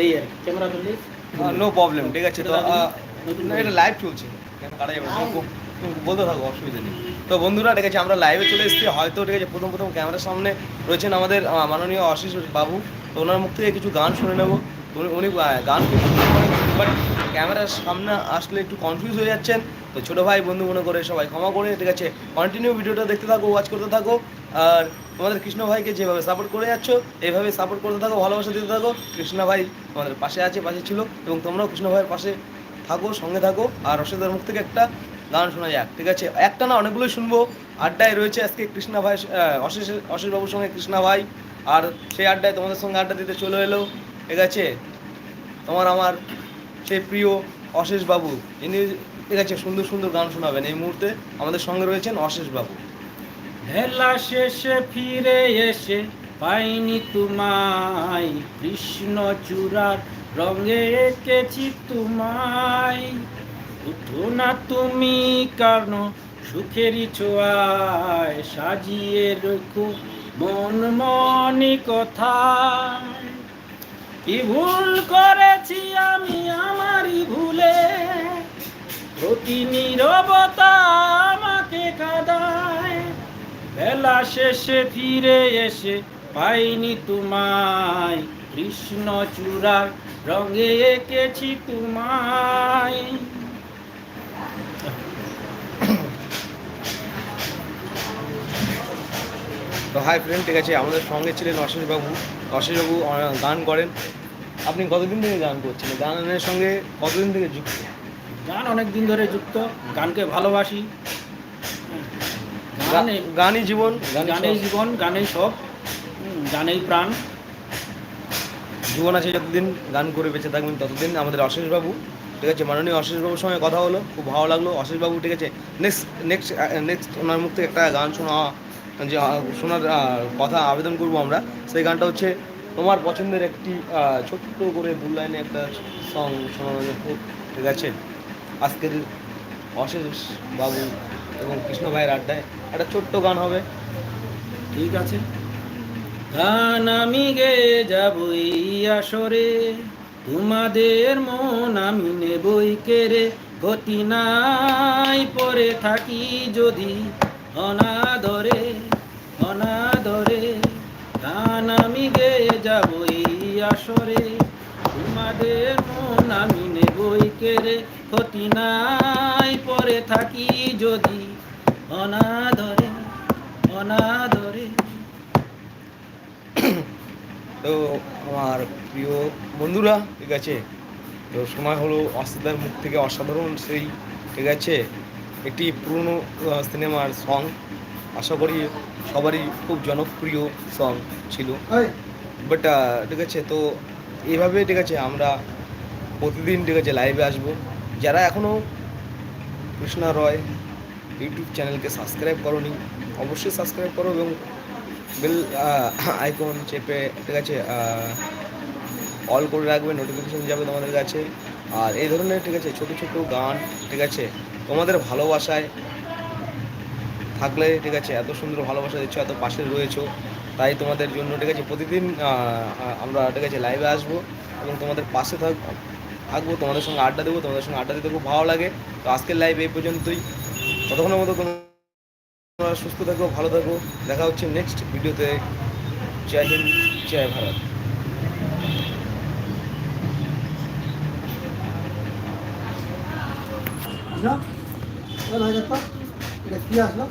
এই আর ক্যামেরা ধরলি নো প্রবলেম ঠিক আছে। তো এটা লাইভ চলছে। কেন কাটা যাবে? বলতে থাকো অসুবিধা নেই। তো বন্ধুরা ঠিক আছে আমরা লাইভে চলে এসেছি। হয়তো ঠিক আছে প্রথম প্রথম ক্যামেরার সামনে রয়েছেন আমাদের মাননীয় আশিস বাবু। তো ওনার মুখ থেকে কিছু গান শুনে নেব। উনি গান বাট ক্যামেরার সামনে আসলে একটু কনফিউজ হয়ে যাচ্ছেন। তো ছোটো ভাই, বন্ধু মনে করে সবাই ক্ষমা করে। ঠিক আছে কন্টিনিউ ভিডিওটা দেখতে থাকো ওয়াচ করতে থাকো। আর তোমাদের কৃষ্ণ ভাইকে যেভাবে সাপোর্ট করে যাচ্ছ, এইভাবে সাপোর্ট করতে থাকো, ভালোবাসা দিতে থাকো। কৃষ্ণ ভাই তোমাদের পাশে আছে, পাশে ছিল। এবং তোমরাও কৃষ্ণ ভাইয়ের পাশে থাকো, সঙ্গে থাকো। আর রশিদার মুখ থেকে একটা গান শোনা যাক, ঠিক আছে? একটা না অনেকগুলোই শুনব। আড্ডায় রয়েছে আজকে কৃষ্ণা ভাই অশেষ অশেষ বাবুর সঙ্গে কৃষ্ণা ভাই। আর সেই আড্ডায় তোমাদের সঙ্গে আড্ডা দিতে চলে এলো। ঠিক আছে তোমার আমার সেই প্রিয় অশেষ বাবু। ইনি ঠিক আছে সুন্দর সুন্দর গান শোনাবেন। এই মুহূর্তে আমাদের সঙ্গে রয়েছেন অশেষ বাবু। ভেলা শেষে ফিরে এসে পাইনি তোমায়, কৃষ্ণ চূড়ার রঙে এঁকেছি তোমায়। উঠো না তুমি কারণ সুখেরই ছোঁয়ায় সাজিয়ে রেখো মন মনি কথা। কি ভুল করেছি আমি আমারই ভুলে? প্রতি নীরবতা আমাকে কাদায়। বেলা শেষে ফিরে এসে পাইনি তোমায়। কৃষ্ণ চূড়ার রঙে এঁকেছি তোমায়। তো হাই ফ্রেন্ড ঠিক আছে আমাদের সঙ্গে ছিলেন অশেষ বাবু অশেষ বাবু গান করেন। আপনি কতদিন থেকে গান করছেন? গানের সঙ্গে কতদিন থেকে যুক্ত? গান অনেক দিন ধরে যুক্ত গানকে ভালোবাসি। গান গানই জীবন? গানই জীবন গানেই সব গানেই প্রাণ। জীবন আছে যতদিন গান করে বেঁচে থাকবেন ততদিন আমাদের অশেষ বাবু ঠিক আছে মাননীয় অশেষ বাবুর সঙ্গে কথা হলো খুব ভালো লাগল। অশেষ বাবু ঠিক আছে নেক্সট নেক্সট নেক্সট ওনার মুখ থেকে একটা গান শোনা। যে শোনার কথা আবেদন করব আমরা। সেই গানটা হচ্ছে তোমার পছন্দের একটি ছোট্ট করে দু লাইনে একটা সং শোনানো আছে আজকের অশেষ বাবু এবং কৃষ্ণ ভাইয়ের আড্ডায় একটা ছোট্ট গান হবে। ঠিক আছে? গান আমি গে যাব এই আসরে, তোমাদের মন আমি নেবই কেড়ে। গতি নাই পরে থাকি যদি অনাদরে। যাব এই আসরে। তোমাদের মন আমি নেবই কেড়ে ক্ষতি নাই পরে থাকি যদি। অনাদরে অনাদরে। তো আমার প্রিয় বন্ধুরা ঠিক আছে? তো সময় হলো অস্তিদার মুখ থেকে অসাধারণ সেই ঠিক আছে? একটি পুরনো সিনেমার সং আশা করি সবারই খুব জনপ্রিয় সং ছিল। বাট ঠিক আছে, তো এইভাবে ঠিক আছে আমরা প্রতিদিন ঠিক আছে লাইভে আসব। যারা এখনও কৃষ্ণা রয় ইউটিউব চ্যানেলকে সাবস্ক্রাইব করনি, অবশ্যই সাবস্ক্রাইব করো এবং বেল আইকন চেপে ঠিক আছে অল করে রাখবে নোটিফিকেশন যাবে তোমাদের কাছে। আর এই ধরনের ঠিক আছে ছোটো ছোটো গান ঠিক আছে তোমাদের ভালোবাসায় থাকলে ঠিক আছে এত সুন্দর ভালোবাসা দিচ্ছ, এত পাশে রয়েছো। তাই তোমাদের জন্য ঠিক আছে, প্রতিদিন আমরা ঠিক আছে লাইভে আসব এবং তোমাদের পাশে থাক, থাকব, তোমাদের সঙ্গে আড্ডা দেবো, তোমাদের সঙ্গে আড্ডা দিতে খুব ভালো লাগে। তো আজকের লাইভ এই পর্যন্তই। ততক্ষণের মতো তোমরা সুস্থ থাকো, ভালো থাকো। দেখা হচ্ছে নেক্সট ভিডিওতে জয় হিন্দ, জয় ভারত। এটা কি আসলো?